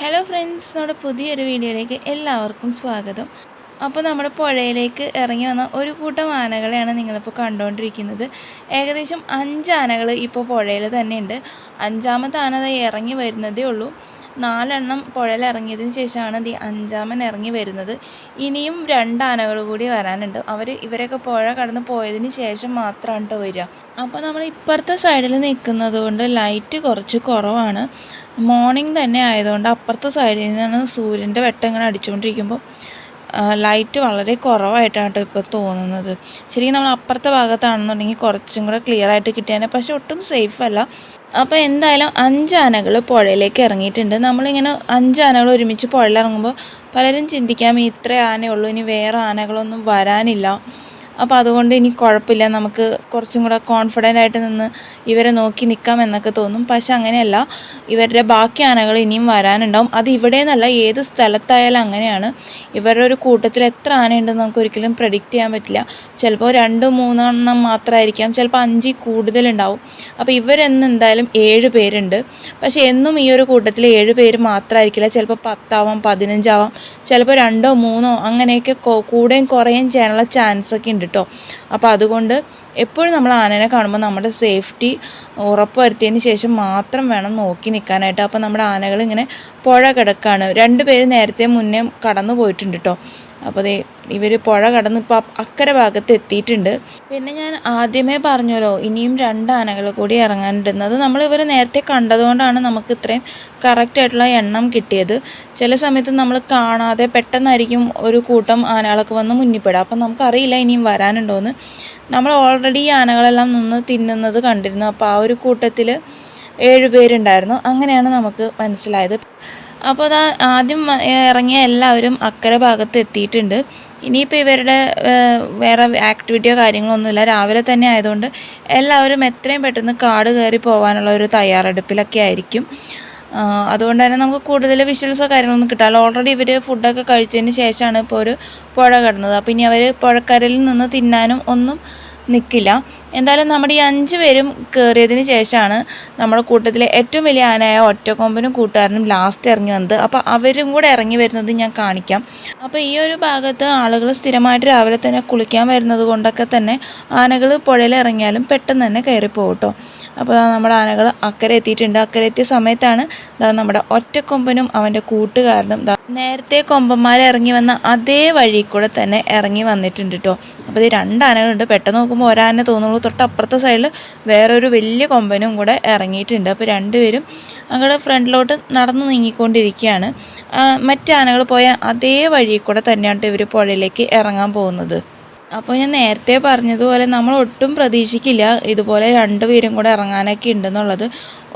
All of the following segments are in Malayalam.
ഹലോ ഫ്രണ്ട്സ് നമ്മുടെ പുതിയൊരു വീഡിയോയിലേക്ക് എല്ലാവർക്കും സ്വാഗതം. അപ്പോൾ നമ്മുടെ പുഴയിലേക്ക് ഇറങ്ങി വന്ന ഒരു കൂട്ടം ആനകളെയാണ് നിങ്ങളിപ്പോൾ കണ്ടുകൊണ്ടിരിക്കുന്നത്. ഏകദേശം അഞ്ച് ആനകൾ ഇപ്പോൾ പുഴയിൽ തന്നെയുണ്ട്. അഞ്ചാമത്തെ ആന ഇറങ്ങി വരുന്നതേ ഉള്ളൂ. നാലെണ്ണം പുഴയിൽ ഇറങ്ങിയതിന് ശേഷമാണ് ദി അഞ്ചാമൻ ഇറങ്ങി വരുന്നത്. ഇനിയും രണ്ട് ആനകൾ കൂടി വരാനുണ്ട്. അവർ ഇവരൊക്കെ പുഴ കടന്ന് പോയതിന് ശേഷം മാത്രമാണ് കേട്ടോ വരിക. അപ്പോൾ നമ്മൾ ഇപ്പുറത്തെ സൈഡിൽ നിൽക്കുന്നത് കൊണ്ട് ലൈറ്റ് കുറച്ച് കുറവാണ്. മോർണിംഗ് തന്നെ ആയതുകൊണ്ട് അപ്പുറത്തെ സൈഡിൽ നിന്നാണ് സൂര്യന്റെ വെട്ടം ഇങ്ങനെ അടിച്ചുകൊണ്ടിരിക്കുമ്പോൾ ലൈറ്റ് വളരെ കുറവായിട്ടാണ് കേട്ടോ ഇപ്പോൾ തോന്നുന്നത്. ശരിക്കും നമ്മൾ അപ്പുറത്തെ ഭാഗത്താണെന്നുണ്ടെങ്കിൽ കുറച്ചും കൂടെ ക്ലിയർ ആയിട്ട് കിട്ടിയാൽ പക്ഷെ ഒട്ടും സേഫ് അല്ല. അപ്പോൾ എന്തായാലും അഞ്ച് ആനകൾ പുഴയിലേക്ക് ഇറങ്ങിയിട്ടുണ്ട്. നമ്മളിങ്ങനെ അഞ്ച് ആനകൾ ഒരുമിച്ച് പുഴയിലിറങ്ങുമ്പോൾ പലരും ചിന്തിക്കാം ഇത്ര ആനയുള്ളൂ ഇനി വേറെ ആനകളൊന്നും വരാനില്ല. അപ്പോൾ അതുകൊണ്ട് ഇനി കുഴപ്പമില്ല. നമുക്ക് കുറച്ചും കൂടെ കോൺഫിഡന്റ് ആയിട്ട് നിന്ന് ഇവരെ നോക്കി നിൽക്കാം എന്നൊക്കെ തോന്നും. പക്ഷെ അങ്ങനെയല്ല. ഇവരുടെ ബാക്കി ആനകൾ ഇനിയും വരാനുണ്ടാവും. അത് ഇവിടെ നിന്നല്ല ഏത് സ്ഥലത്തായാലും അങ്ങനെയാണ്. ഇവരുടെ ഒരു കൂട്ടത്തിൽ എത്ര ആനയുണ്ടെന്ന് നമുക്ക് ഒരിക്കലും പ്രഡിക്റ്റ് ചെയ്യാൻ പറ്റില്ല. ചിലപ്പോൾ രണ്ട് മൂന്നെണ്ണം മാത്രമായിരിക്കാം. ചിലപ്പോൾ അഞ്ചിൽ കൂടുതലുണ്ടാവും. അപ്പോൾ ഇവരെന്ന് എന്തായാലും ഏഴ് പേരുണ്ട്. പക്ഷേ എന്നും ഈ ഒരു കൂട്ടത്തിൽ ഏഴ് പേര് മാത്രമായിരിക്കില്ല. ചിലപ്പോൾ പത്താവാം പതിനഞ്ചാവാം ചിലപ്പോൾ രണ്ടോ മൂന്നോ അങ്ങനെയൊക്കെ കൂടെയും കുറയും ചെയ്യാനുള്ള ചാൻസ് ഒക്കെ ഉണ്ട്. കേട്ടോ അപ്പോൾ അതുകൊണ്ട് എപ്പോഴും നമ്മൾ ആനേനെ കാണുമ്പോൾ നമ്മുടെ സേഫ്റ്റി ഉറപ്പുവരുത്തിയതിന് ശേഷം മാത്രം വേണം നോക്കി നിൽക്കാനായിട്ട്. അപ്പോൾ നമ്മുടെ ആനകൾ ഇങ്ങനെ പുഴ കിടക്കുകയാണ് രണ്ട് പേര് നേരത്തെ മുന്നേ കടന്നു പോയിട്ടുണ്ട് കേട്ടോ അപ്പോൾ ദേ ഇവർ പുഴ കടന്ന് ഇപ്പോൾ അക്കരെ ഭാഗത്ത് എത്തിയിട്ടുണ്ട്. പിന്നെ ഞാൻ ആദ്യമേ പറഞ്ഞല്ലോ ഇനിയും രണ്ട് ആനകൾ കൂടി ഇറങ്ങാനുണ്ടെന്നത് നമ്മൾ ഇവർ നേരത്തെ കണ്ടതുകൊണ്ടാണ് നമുക്ക് ഇത്രയും കറക്റ്റായിട്ടുള്ള എണ്ണം കിട്ടിയത്. ചില സമയത്ത് നമ്മൾ കാണാതെ പെട്ടെന്നായിരിക്കും ഒരു കൂട്ടം ആനകളൊക്കെ വന്ന് മുന്നിപ്പെടുക. അപ്പം നമുക്കറിയില്ല ഇനിയും വരാനുണ്ടോയെന്ന് നമ്മൾ ഓൾറെഡി ഈ ആനകളെല്ലാം നിന്ന് തിന്നുന്നത് കണ്ടിരുന്നു. അപ്പോൾ ആ ഒരു കൂട്ടത്തിൽ ഏഴ് പേരുണ്ടായിരുന്നു. അങ്ങനെയാണ് നമുക്ക് മനസ്സിലായത്. അപ്പോൾ അതാ ആദ്യം ഇറങ്ങിയ എല്ലാവരും അക്കരെ ഭാഗത്ത് എത്തിയിട്ടുണ്ട്. ഇനിയിപ്പോൾ ഇവരുടെ വേറെ ആക്ടിവിറ്റിയോ കാര്യങ്ങളൊന്നുമില്ല രാവിലെ തന്നെ ആയതുകൊണ്ട് എല്ലാവരും എത്രയും പെട്ടെന്ന് കാട് കയറി പോകാനുള്ള ഒരു തയ്യാറെടുപ്പിലൊക്കെ ആയിരിക്കും. അതുകൊണ്ട് തന്നെ നമുക്ക് കൂടുതൽ വിഷ്വൽസോ കാര്യങ്ങളൊന്നും കിട്ടാമല്ലോ ഓൾറെഡി ഇവർ ഫുഡൊക്കെ കഴിച്ചതിന് ശേഷമാണ് ഇപ്പോൾ ഒരു പുഴ കടന്നത്. അപ്പോൾ ഇനി അവർ പുഴക്കരയിൽ നിന്ന് തിന്നാനും ഒന്നും നിൽക്കില്ല എന്തായാലും നമ്മുടെ ഈ അഞ്ച് പേരും കയറിയതിന് ശേഷമാണ് നമ്മുടെ കൂട്ടത്തിലെ ഏറ്റവും വലിയ ആനയായ ഒറ്റക്കൊമ്പനും കൂട്ടുകാരനും ലാസ്റ്റ് ഇറങ്ങി വന്നത്. അപ്പോൾ അവരും കൂടെ ഇറങ്ങി വരുന്നത് ഞാൻ കാണിക്കാം. അപ്പോൾ ഈ ഒരു ഭാഗത്ത് ആളുകൾ സ്ഥിരമായിട്ട് രാവിലെ തന്നെ കുളിക്കാൻ വരുന്നത് കൊണ്ടൊക്കെ തന്നെ ആനകൾ പുഴയിൽ ഇറങ്ങിയാലും പെട്ടെന്ന് തന്നെ കയറി പോകും അപ്പോൾ നമ്മുടെ ആനകൾ അക്കരെ എത്തിയിട്ടുണ്ട്. അക്കരെ എത്തിയ സമയത്താണ് നമ്മുടെ ഒറ്റക്കൊമ്പനും അവന്റെ കൂട്ടുകാരനും നേരത്തെ കൊമ്പന്മാർ ഇറങ്ങി വന്ന അതേ വഴി കൂടെ തന്നെ ഇറങ്ങി വന്നിട്ടുണ്ട് കേട്ടോ അപ്പോൾ ഇത് രണ്ട് ആനകളുണ്ട്. പെട്ടെന്ന് നോക്കുമ്പോൾ ഒരാനെ തോന്നുള്ളൂ തൊട്ടപ്പുറത്തെ സൈഡിൽ വേറൊരു വലിയ കൊമ്പനും കൂടെ ഇറങ്ങിയിട്ടുണ്ട്. അപ്പോൾ രണ്ടുപേരും അങ്ങോട്ട് ഫ്രണ്ടിലോട്ട് നടന്നു നീങ്ങിക്കൊണ്ടിരിക്കുകയാണ്. മറ്റ് ആനകൾ പോയ അതേ വഴി കൂടെ തന്നെയാണ് ഇവർ പുഴയിലേക്ക് ഇറങ്ങാൻ പോകുന്നത്. അപ്പോൾ ഞാൻ നേരത്തെ പറഞ്ഞതുപോലെ നമ്മൾ ഒട്ടും പ്രതീക്ഷിക്കില്ല ഇതുപോലെ രണ്ടുപേരും കൂടെ ഇറങ്ങാനൊക്കെ ഉണ്ടെന്നുള്ളത്.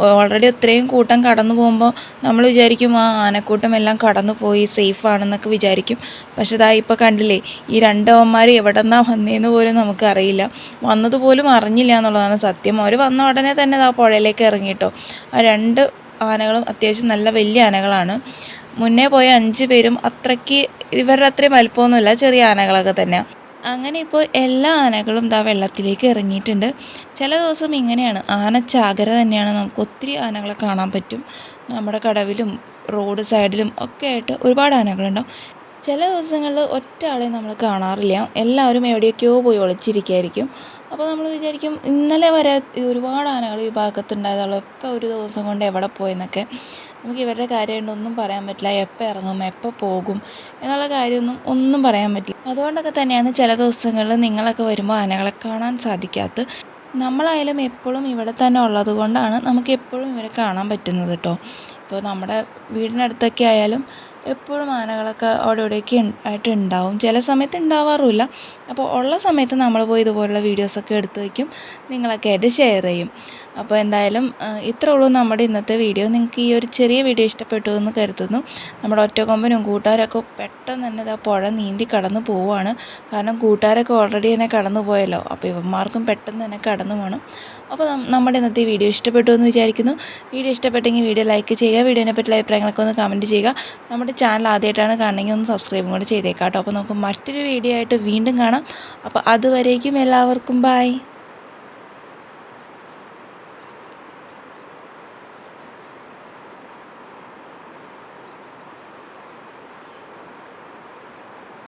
ഓൾറെഡി ഇത്രയും കൂട്ടം കടന്നു പോകുമ്പോൾ നമ്മൾ വിചാരിക്കും ആ ആനക്കൂട്ടം എല്ലാം കടന്നു പോയി സേഫ് ആണെന്നൊക്കെ വിചാരിക്കും. പക്ഷെ ഇതാ ഇപ്പോൾ കണ്ടില്ലേ ഈ രണ്ടവന്മാർ എവിടെ നിന്നാണ് വന്നതെന്ന് പോലും നമുക്കറിയില്ല വന്നതുപോലും അറിഞ്ഞില്ല എന്നുള്ളതാണ് സത്യം. അവർ വന്ന ഉടനെ തന്നെ ആ പുഴയിലേക്ക് ഇറങ്ങിയിട്ടോ ആ രണ്ട് ആനകളും അത്യാവശ്യം നല്ല വലിയ ആനകളാണ്. മുന്നേ പോയ അഞ്ച് പേരും അത്രയ്ക്ക് ഇവരുടെ അത്രയും വലുപ്പമൊന്നുമില്ല ചെറിയ ആനകളൊക്കെ തന്നെയാണ് അങ്ങനെ ഇപ്പോൾ എല്ലാ ആനകളും ദാ വെള്ളത്തിലേക്ക് ഇറങ്ങിയിട്ടുണ്ട്. ചില ദിവസം ഇങ്ങനെയാണ്. ആന ചാകര തന്നെയാണ് നമുക്ക് ഒത്തിരി ആനകളെ കാണാൻ പറ്റും. നമ്മുടെ കടവിലും റോഡ് സൈഡിലും ഒക്കെ ആയിട്ട് ഒരുപാട് ആനകളുണ്ടാവും. ചില ദിവസങ്ങളിൽ ഒറ്റ ആളെ നമ്മൾ കാണാറില്ല. എല്ലാവരും എവിടെയൊക്കെയോ പോയി ഒളിച്ചിരിക്കുകയായിരിക്കും അപ്പോൾ നമ്മൾ വിചാരിക്കും ഇന്നലെ വരെ ഒരുപാട് ആനകൾ ഈ ഭാഗത്തുണ്ടായതുള്ളൂ ഇപ്പോൾ ഒരു ദിവസം കൊണ്ട് എവിടെ പോയെന്നൊക്കെ. നമുക്ക് ഇവരുടെ കാര്യമായിട്ട് ഒന്നും പറയാൻ പറ്റില്ല. എപ്പോൾ ഇറങ്ങും എപ്പോൾ പോകും എന്നുള്ള കാര്യമൊന്നും ഒന്നും പറയാൻ പറ്റില്ല. അതുകൊണ്ടൊക്കെ തന്നെയാണ് ചില ദിവസങ്ങളിൽ നിങ്ങളൊക്കെ വരുമ്പോൾ ആനകളെ കാണാൻ സാധിക്കാത്ത നമ്മളായാലും എപ്പോഴും ഇവിടെ തന്നെ ഉള്ളത് കൊണ്ടാണ് നമുക്ക് എപ്പോഴും ഇവരെ കാണാൻ പറ്റുന്നത് കേട്ടോ. ഇപ്പോൾ നമ്മുടെ വീടിനടുത്തൊക്കെ ആയാലും എപ്പോഴും ആനകളൊക്കെ അവിടെ ഇവിടെയൊക്കെ ആയിട്ട് ഉണ്ടാവും. ചില സമയത്ത് ഉണ്ടാവാറുമില്ല. അപ്പോൾ ഉള്ള സമയത്ത് നമ്മൾ പോയി ഇതുപോലുള്ള വീഡിയോസൊക്കെ എടുത്ത് വയ്ക്കും നിങ്ങളൊക്കെ ആയിട്ട് ഷെയർ ചെയ്യും. അപ്പോൾ എന്തായാലും ഇത്രേ ഉള്ളൂ നമ്മുടെ ഇന്നത്തെ വീഡിയോ. നിങ്ങൾക്ക് ഈ ഒരു ചെറിയ വീഡിയോ ഇഷ്ടപ്പെട്ടു എന്ന് കരുതുന്നു. നമ്മുടെ ഒറ്റക്കൊമ്പനും കൂട്ടുകാരൊക്കെ പെട്ടെന്ന് തന്നെ ഇതാ പുഴ നീന്തി കടന്നു പോവുകയാണ്. കാരണം കൂട്ടുകാരൊക്കെ ഓൾറെഡി തന്നെ കടന്നു പോയല്ലോ. അപ്പോൾ ഇവന്മാർക്കും പെട്ടെന്ന് തന്നെ കടന്നു പോകണം അപ്പോൾ നമ്മുടെ ഇന്നത്തെ വീഡിയോ ഇഷ്ടപ്പെട്ടു എന്ന് വിചാരിക്കുന്നു. വീഡിയോ ഇഷ്ടപ്പെട്ടെങ്കിൽ വീഡിയോ ലൈക്ക് ചെയ്യുക വീഡിയോനെ പറ്റിയുള്ള അഭിപ്രായങ്ങളൊക്കെ ഒന്ന് കമന്റ് ചെയ്യുക. നമ്മുടെ ചാനൽ ആദ്യമായിട്ടാണ് കാണണമെങ്കിൽ ഒന്ന് സബ്സ്ക്രൈബും കൂടെ ചെയ്തേക്കാം കേട്ടോ അപ്പോൾ നമുക്ക് മറ്റൊരു വീഡിയോ ആയിട്ട് വീണ്ടും കാണാം. അപ്പോൾ അതുവരേക്കും എല്ലാവർക്കും ബായ്